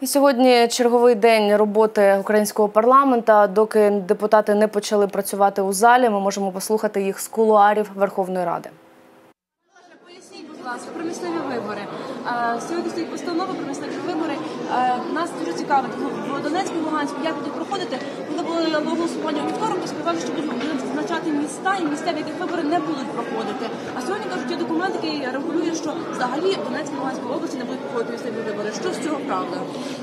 І сьогодні черговий день роботи українського парламента. Доки депутати не почали працювати у залі, ми можемо послухати їх з кулуарів Верховної Ради. Будь про місцеві вибори. Е, Сьогодні стоїть постанова про місцеві вибори. Е, Нас дуже цікавить в Донецьку Луганську, як будуть проходити. Коли були голосування у вівторок, то сказали, що будуть визначати міста і місця, в вибори не будуть проходити. А сьогодні кажуть, є документ, який регулює, що взагалі в Донецькій Луганській області не будуть проходити місцеві вибори. Що з цього правда?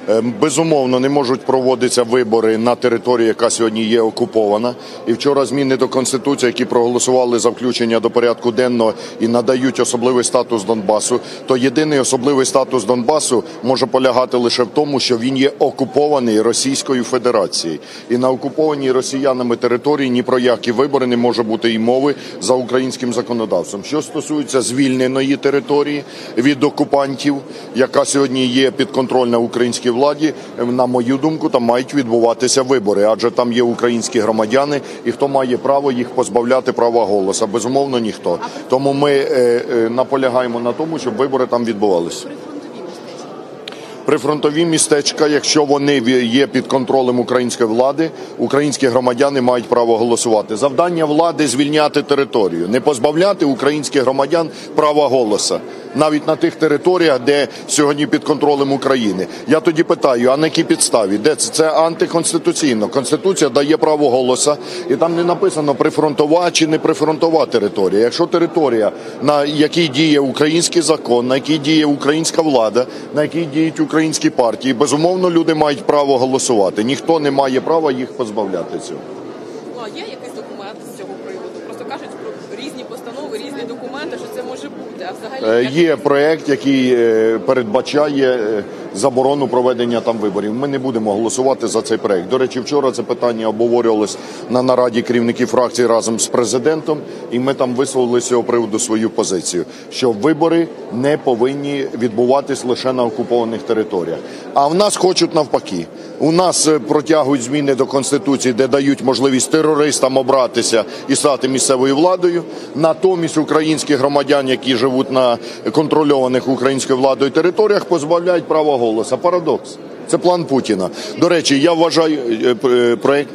Е, Безумовно, не можуть проводитися вибори на території, яка сьогодні є окупована. І вчора зміни до конституції, які проголосували за включення до порядку денного і надають особливий статус Донбасу. То єдиний особливий статус Донбасу може полягати лише в тому, що він є окупований Російською Федерацією. І на окупованій росіянами території ні про які вибори не може бути і мови за українським законодавством. Що стосується звільненої території від окупантів, яка сьогодні є підконтрольна українській владі, на мою думку, там мають відбуватися вибори, адже там є українські громадяни, і хто має право їх позбавляти права голосу? Безумовно, ніхто. Тому ми е, е, наполягаємо на тому, щоб вибори там відбувалися. Прифронтові містечка. Якщо вони є під контролем української влади, українські громадяни мають право голосувати. Завдання влади звільняти територію, не позбавляти українських громадян права голосу. Навіть на тих територіях, де сьогодні під контролем України. Я тоді питаю, а на якій підставі? Де це? Це антиконституційно. Конституція дає право голосу, і там не написано прифронтова чи не прифронтова територія. Якщо територія, на якій діє український закон, на якій діє українська влада, на якій діють українські партії, безумовно, люди мають право голосувати. Ніхто не має права їх позбавляти цього. Ну, а є якийсь документ з цього приводу? Просто кажуть про різні постанови, різні документи, що це може бути. А взагалі Е, як- Є проект, який е, передбачає е, заборону проведення там виборів. Ми не будемо голосувати за цей проект. До речі, вчора це питання обговорювалось на нараді керівників фракцій разом з президентом, і ми там висловили з цього приводу свою позицію, що вибори не повинні відбуватись лише на окупованих територіях. А в нас хочуть навпаки. У нас е, протягують зміни до конституції, де дають можливість терористам обратися і стати місцевою владою. Натомість українських громадян, які живуть на контрольованих українською владою територіях, позбавляють права голосу. Парадокс. Це план Путіна. До речі, я вважаю е, е, проект.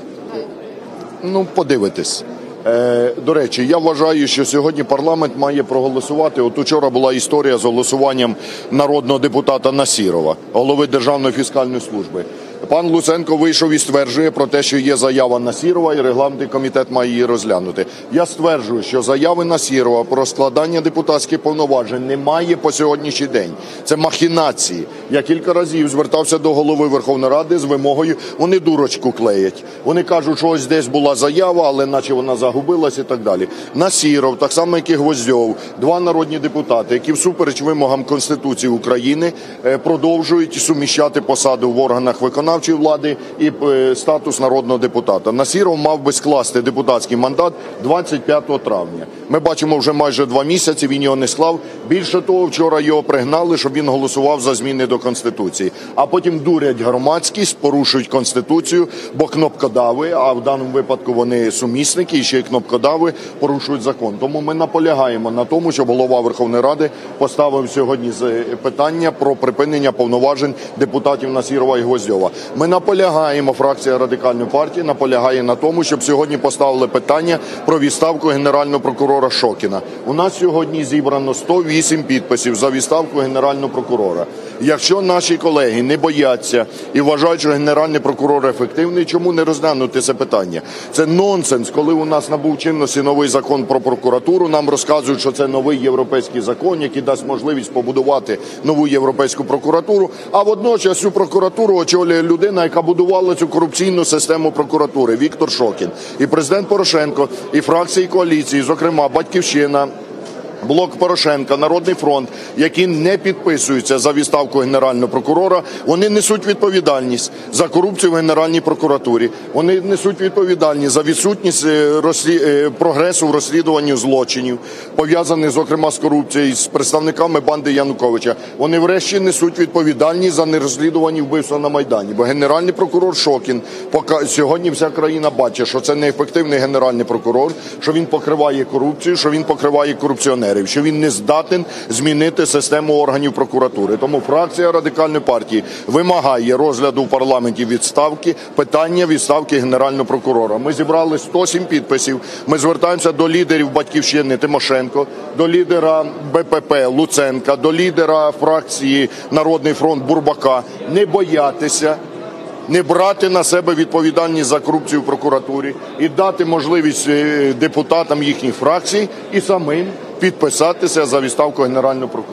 Ну, подивитись. Е, до речі, я вважаю, що сьогодні парламент має проголосувати. От учора була історія з голосуванням народного депутата Насірова, голови Державної фіскальної служби. Пан Луценко вийшов і стверджує про те, що є заява Насірова, і регламентний комітет має її розглянути. Я стверджую, що заяви Насірова про складання депутатських повноважень немає по сьогоднішній день. Це махінації. Я кілька разів звертався до голови Верховної Ради з вимогою. Вони дурочку клеять. Вони кажуть, що ось десь була заява, але наче вона загубилась і так далі. Насіров, так само як і Гвоздьов, два народні депутати, які всупереч вимогам Конституції України е, продовжують суміщати посаду в органах виконавчої влади і е, статус народного депутата. Насіров мав би скласти депутатський мандат 25 травня. Ми бачимо вже майже два місяці. Він його не склав. Більше того, вчора його пригнали, щоб він голосував за зміни до конституції. А потім дурять громадськість, порушують конституцію, бо кнопкодави, а в даному випадку вони сумісники і ще й кнопкодави порушують закон. Тому ми наполягаємо на тому, щоб голова Верховної Ради поставив сьогодні з- питання про припинення повноважень депутатів Насірова і Гвоздьова. Ми наполягаємо, фракція радикальної партії наполягає на тому, щоб сьогодні поставили питання про відставку генерального прокурора Шокіна. У нас сьогодні зібрано 108 підписів за відставку генерального прокурора. Якщо наші колеги не бояться і вважають, що генеральний прокурор ефективний, чому не розглянути це питання? Це нонсенс, коли у нас набув чинності новий закон про прокуратуру. Нам розказують, що це новий європейський закон, який дасть можливість побудувати нову європейську прокуратуру. А водночас цю прокуратуру очолює людина, яка будувала цю корупційну систему прокуратури Віктор Шокін. І президент Порошенко, і фракції коаліції, зокрема Батьківщина. Блок Порошенка, Народний фронт, які не підписуються за відставку генерального прокурора, вони несуть відповідальність за корупцію в Генеральній прокуратурі. Вони несуть відповідальність за відсутність е, е, прогресу в розслідуванні злочинів, пов'язаних зокрема з корупцією з представниками банди Януковича. Вони врешті несуть відповідальність за нерозслідувані вбивства на майдані. Бо генеральний прокурор Шокін сьогодні вся країна бачить, що це неефективний генеральний прокурор, що він покриває корупцію, що він покриває корупціонерів. Корупціонерів, що він не здатен змінити систему органів прокуратури. Тому фракція радикальної партії вимагає розгляду в парламенті відставки питання відставки генерального прокурора. Ми зібрали 107 підписів. Ми звертаємося до лідерів батьківщини Тимошенко, до лідера БПП Луценка, до лідера фракції Народний фронт Бурбака. Не боятися не брати на себе відповідальність за корупцію в прокуратурі і дати можливість е, депутатам їхніх фракцій і самим підписатися за відставку генерального прокурора.